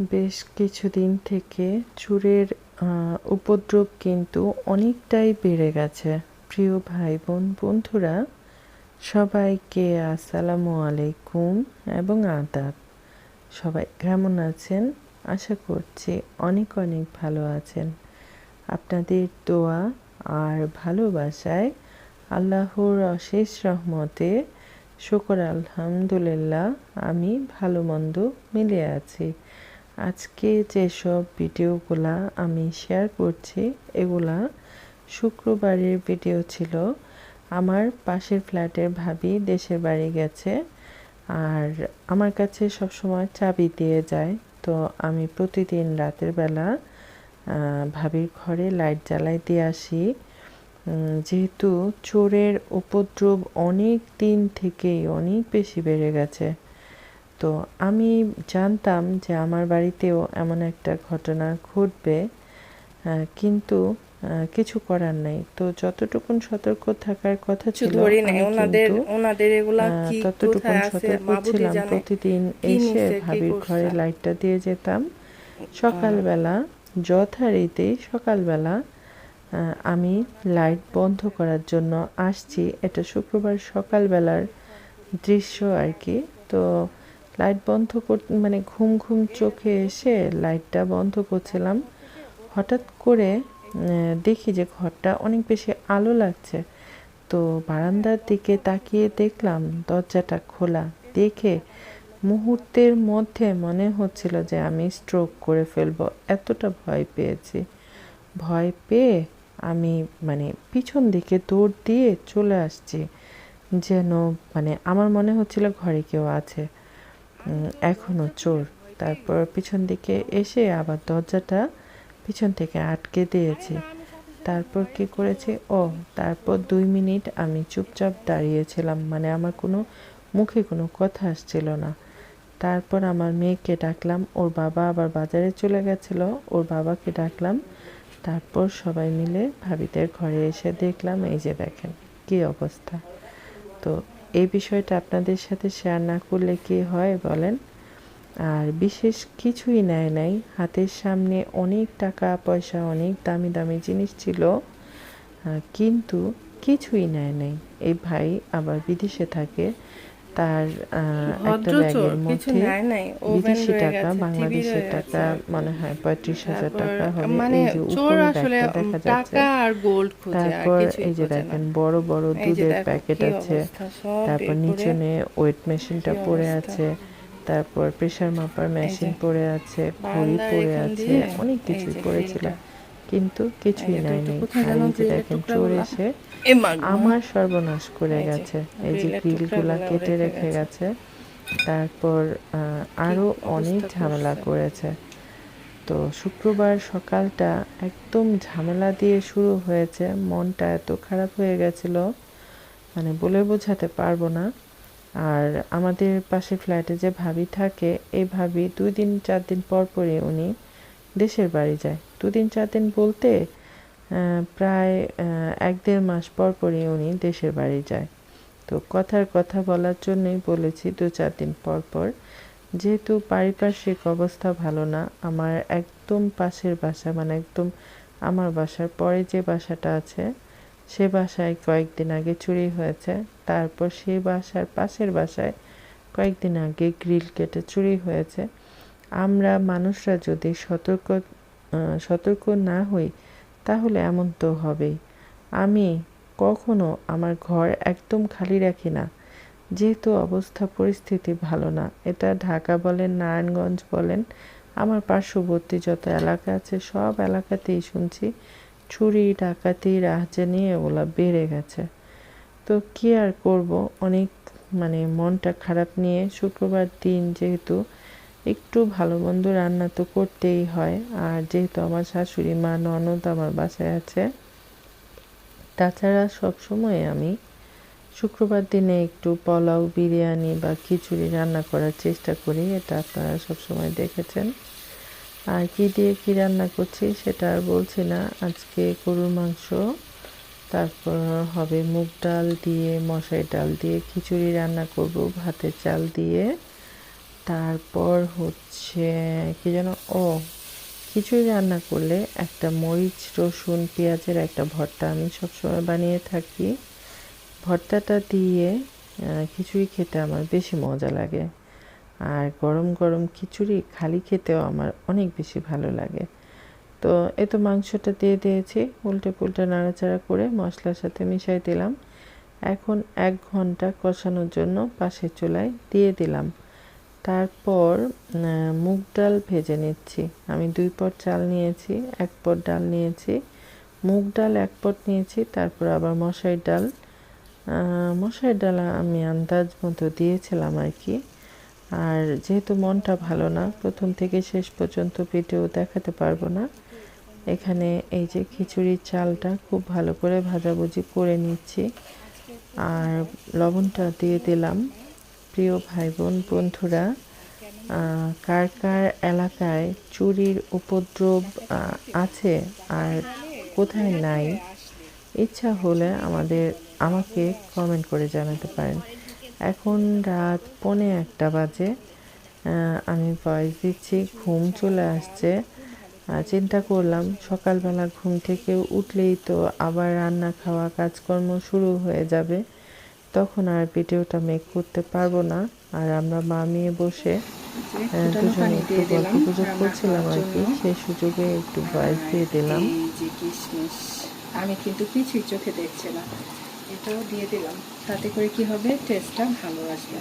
বেশ কিছুদিন থেকে চুরের উপদ্রব কিন্তু অনেকটাই বেড়ে গেছে। প্রিয় ভাই বোন বন্ধুরা, সবাইকে আসসালামু আলাইকুম এবং আদাব। সবাই কেমন আছেন? আশা করছি অনেক অনেক ভালো আছেন। আপনাদের দোয়া আর ভালোবাসায় আল্লাহর অশেষ রহমতে শুকর আলহামদুলিল্লাহ, আমি ভালো মন্দ মিলে আছি। আজকে যেসব ভিডিওগুলা আমি শেয়ার করছি, এগুলা শুক্রবারের ভিডিও ছিল। আমার পাশের ফ্ল্যাটের ভাবি দেশের বাড়ি গেছে আর আমার কাছে সবসময় চাবি দিয়ে যায়। তো আমি প্রতিদিন রাতের বেলা ভাবির ঘরে লাইট জ্বালাই দিয়ে আসি। যেহেতু চোরের উপদ্রব অনেক দিন থেকেই অনেক বেশি বেড়ে গেছে। তো আমি জানতাম যে আমার বাড়িতেও এমন একটা ঘটনা ঘটবে কিন্তু কিছু করার নেই। তো যতটুকুন সতর্ক থাকার কথা ছিল ওনাদের ওনাদের এগুলা কি ততটুকুন সতর্ক ছিলাম। প্রতিদিন এসে ভাবির ঘরে লাইটটা দিয়ে যেতাম। সকালবেলা যথারীতি সকালবেলা আমি লাইট বন্ধ করার জন্য আসছি। এটা শুক্রবার সকালবেলার দৃশ্য আর কি। তো লাইট বন্ধ কর মানে ঘুম ঘুম চোখে এসে লাইটটা বন্ধ করছিলাম। হঠাৎ করে দেখি যে ঘরটা অনেক বেশি আলো লাগছে। তো বারান্দার দিকে তাকিয়ে দেখলাম দরজাটা খোলা। দেখে মুহূর্তের মধ্যে মনে হচ্ছিল যে আমি স্ট্রোক করে ফেলব। এতটা ভয় পেয়েছি। ভয় পেয়ে আমি মানে পিছন দিকে দৌড় দিয়ে চলে আসছি। যেন মানে আমার মনে হচ্ছিল ঘরে কেউ আছে। উম, এখনও চোর। তারপর পিছন দিকে এসে আবার দরজাটা পিছন থেকে আটকে দিয়েছে। তারপর কি করেছে? ও তারপর দুই মিনিট আমি চুপচাপ দাঁড়িয়েছিলাম মানে আমার কোনো মুখে কোনো কথা আসছিল না। তারপর আমার মেয়েকে ডাকলাম ওর বাবা আবার বাজারে চলে গেছিল ওর বাবাকে ডাকলাম। তারপর সবাই মিলে ভাবিদের ঘরে এসে দেখলাম এই যে দেখেন কি অবস্থা। তো এই বিষয়টা আপনাদের সাথে শেয়ার না করলে কি হয় বলেন? আর বিশেষ কিছুই নেয় নাই। হাতের সামনে অনেক টাকা, পয়সা, অনেক দামি দামি জিনিস ছিল কিন্তু কিছুই নেয় নাই। এই ভাই আবার বিদেশে থাকে। তার একটা ব্যাগের মধ্যে বিদেশি টাকা বাংলাদেশের টাকা মনে হয় পঁয়ত্রিশ হাজার তারপর টাকা হবে। মানে এই যে চোর উপরে আসলে ব্যাগটা দেখা যাচ্ছে। টাকা আর গোল্ড খুঁজে তারপর এই যে দেখেন বড় বড় যে দুধের প্যাকেট আছে। তারপর নিচনে ওয়েট মেশিনটা পড়ে আছে। তারপর প্রেসার মাপার মেশিন পড়ে আছে ঘড়ি পড়ে আছে অনেক কিছুই যে পড়েছিল। কিন্তু কিছুই নাই নেই। দেখেন চোর এসে। আমার সর্বনাশ করে গেছে। এই যে গ্রিলগুলা কেটে রেখে গেছে। তারপর আহ, আরও অনেক ঝামেলা করেছে। তো শুক্রবার সকালটা একদম ঝামেলা দিয়ে শুরু হয়েছে। মনটা এত খারাপ হয়ে গেছিল মানে বলে বোঝাতে পারব না। আর আমাদের পাশে ফ্ল্যাটে যে ভাবি থাকে এই ভাবি দুই দিন চার দিন পর পরই উনি দেশের বাড়ি যায়। দুদিন চার দিন বলতে প্রায় এক দেড় মাস পর পরই উনি দেশের বাড়ি যায়। তো কথার কথা বলার জন্যই বলেছি দু, চার দিন পর পর। যেহেতু পারিপার্শ্বিক অবস্থা ভালো না, আমার একদম পাশের বাসা মানে একদম আমার বাসার পরে যে বাসাটা আছে, সে বাসায় কয়েকদিন আগে চুরি হয়েছে। তারপর সেই বাসার পাশের বাসায় কয়েকদিন আগে গ্রিল কেটে চুরি হয়েছে। আমরা মানুষরা যদি সতর্ক সতর্ক না হই, তাহলে এমন তো হবেই। আমি কখনো আমার ঘর একদম খালি রাখি না। যেহেতু অবস্থা, পরিস্থিতি ভালো না। এটা ঢাকা বলেন, নারায়ণগঞ্জ বলেন, আমার পার্শ্ববর্তী যত এলাকা আছে, সব এলাকাতেই শুনছি চুরি ডাকাতি, রাহজানি এগুলো বেড়ে গেছে। তো কি আর করব? অনেক মানে মনটা খারাপ নিয়ে শুক্রবার দিন যেহেতু একটু ভালো মন্দ রান্না তো করতেই হয়। আর যেহেতু আমার শাশুড়ি মা, ননদ আমার বাসায় আছে, তাছাড়া সবসময় আমি শুক্রবার দিনে একটু পোলাও, বিরিয়ানি বা খিচুড়ি রান্না করার চেষ্টা করি, এটা আপনারা সবসময় দেখেছেন। আর কি দিয়ে কি রান্না করছি সেটা আর বলছি না। আজকে গরুর মাংস, তারপর হবে মুগ ডাল দিয়ে মশাই ডাল দিয়ে খিচুড়ি রান্না করব, ভাতের চাল দিয়ে। তারপর হচ্ছে, কি যেন, ও, খিচুড়ি রান্না করলে একটা মরিচ, রসুন, পেঁয়াজের একটা ভর্তা আমি সবসময় বানিয়ে থাকি। ভর্তাটা দিয়ে খিচুড়ি খেতে আমার বেশি মজা লাগে। আর গরম গরম খিচুড়ি খালি খেতেও আমার অনেক বেশি ভালো লাগে। তো এ তো মাংসটা দিয়ে দিয়েছি, উল্টে পুল্টে নাড়াচাড়া করে মশলার সাথে মিশাই দিলাম। এখন এক ঘণ্টা কষানোর জন্য পাশের চুলায় দিয়ে দিলাম। তারপর মুগ ডাল ভেজে নিচ্ছি। আমি দুই পট চাল নিয়েছি, এক পট ডাল নিয়েছি, মুগ ডাল এক পট নিয়েছি, তারপর আবার মশাই ডাল। মশাই ডাল আমি আন্দাজ মতো দিয়েছিলাম আর কি। আর যেহেতু মনটা ভালো না, প্রথম থেকে শেষ পর্যন্ত ভিডিও দেখাতে পারব না। এখানে এই যে খিচুড়ির চালটা খুব ভালো করে ভাজাভুজি করে নিচ্ছি। আর লবণটা দিয়ে দিলাম। প্রিয় ভাই বোন বন্ধুরা কার কার এলাকায় চুরির উপদ্রব আছে আর কোথায় নাই, ইচ্ছা হলে আমাদের, আমাকে কমেন্ট করে জানাতে পারেন। এখন রাত পৌনে একটা বাজে আমি ভয়েস দিচ্ছি, ঘুম চলে আসছে। চিন্তা করলাম, সকালবেলা ঘুম থেকে উঠলেই তো আবার রান্না খাওয়া কাজকর্ম শুরু হয়ে যাবে। তখন আর ভিডিওটা মেক করতে পারব না। আর আমরা মা মেয়ে বসে দুজনে একটু গল্প গুজব করছিলাম আর কি। সেই সুযোগে একটু ভয়েস দিয়ে দিলাম। আমি কিন্তু কিছুই চোখে দেখছি না। এটাও দিয়ে দিলাম। তাতে করে কি হবে? টেস্টটা ভালো আসবে।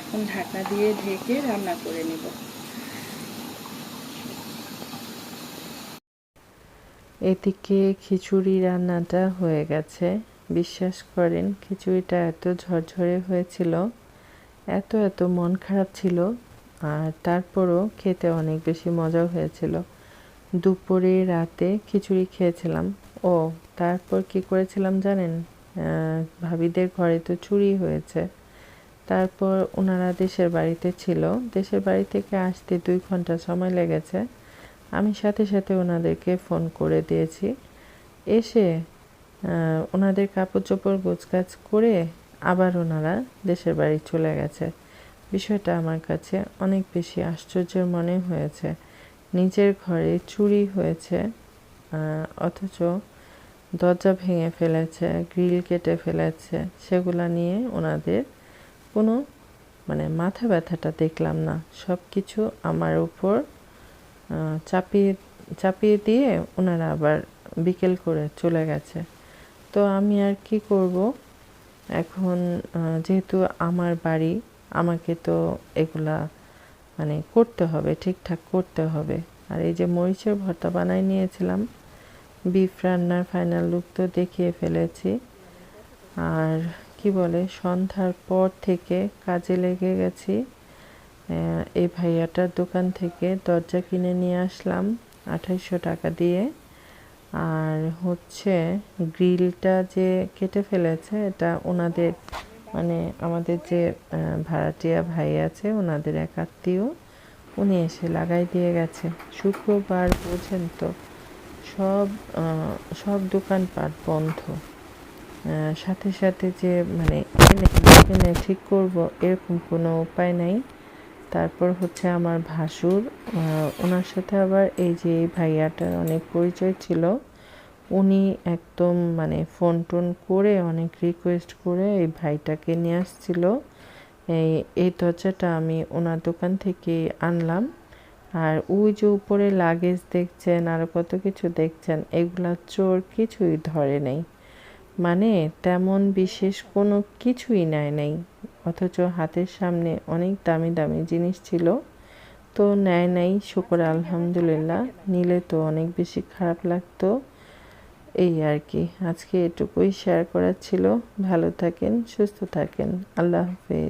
এখন ঢাকনা দিয়ে ঢেকে রান্না করে নেব। এদিকে খিচুড়ি রান্নাটা হয়ে গেছে। বিশ্বাস করেন, খিচুড়িটা এত ঝরঝরে হয়েছিল, এত এত মন খারাপ ছিল, আর তারপরও খেতে অনেক বেশি মজা হয়েছিল। দুপুরে রাতে খিচুড়ি খেয়েছিলাম। ও, তারপর কি করেছিলাম জানেন? ভাবিদের ঘরে তো চুরি হয়েছে। তারপর ওনারা দেশের বাড়িতে ছিল। দেশের বাড়ি থেকে আসতে দুই ঘণ্টা সময় লেগেছে। আমি সাথে সাথে ওনাদেরকে ফোন করে দিয়েছি। এসে ওনাদের কাপড় চোপড় গোছগাছ করে আবার ওনারা দেশের বাড়ি চলে গেছে। বিষয়টা আমার কাছে অনেক বেশি আশ্চর্যের মনে হয়েছে। নিজের ঘরে চুরি হয়েছে অথচ দরজা ভেঙে ফেলেছে, গ্রিল কেটে ফেলেছে, সেগুলা নিয়ে ওনাদের কোনো মানে মাথা ব্যথাটা দেখলাম না। সব কিছু আমার উপর চাপিয়ে চাপিয়ে দিয়ে ওনারা আবার বিকেল করে চলে গেছে। তো আমি আর কি করব? এখন যেহেতু আমার বাড়ি, আমাকে তো এগুলা মানে করতে হবে, ঠিকঠাক করতে হবে। আর এই যে মরিচের ভর্তা বানাই নিয়েছিলাম, বিফ রান্নার ফাইনাল লুক তো দেখিয়ে ফেলেছি। আর কি বলে, সন্ধ্যার পর থেকে কাজে লেগে গেছি। এই ভাইয়াটার দোকান থেকে দরজা কিনে নিয়ে আসলাম আঠাইশো টাকা দিয়ে। আর হচ্ছে গ্রিলটা যে কেটে ফেলেছে, এটা ওনাদের মানে আমাদের যে ভাড়াটিয়া ভাই আছে, ওনাদের এক আত্মীয়, উনি এসে লাগাই দিয়ে গেছে। শুক্রবার বোঝেন তো, সব সব দোকানপাট বন্ধ। সাথে সাথে যে মানে এনে ঠিক করব, এরকম কোনো উপায় নাই। তারপর হচ্ছে আমার ভাসুর ওনার সাথে আবার এই যে ভাইয়াটার অনেক পরিচয় ছিল। উনি একদম মানে ফোন টোন করে অনেক রিকোয়েস্ট করে এই ভাইটাকে নিয়ে আসছিল। এই এই দরজাটা আমি ওনার দোকান থেকে আনলাম। আর ওই যে উপরে লাগেজ দেখছেন, আর কত কিছু দেখছেন, এগুলা চোর কিছুই ধরে নেই। মানে তেমন বিশেষ কোনো কিছুই নেয় নেই। অথচ হাতের সামনে অনেক দামি দামি জিনিস ছিল। তো নেয় নাই শুকর, আলহামদুলিল্লাহ। নিলে তো অনেক বেশি খারাপ লাগতো। এই আর কি। আজকে এটুকুই শেয়ার করার ছিল। ভালো থাকেন, সুস্থ থাকেন। আল্লাহ হাফেজ।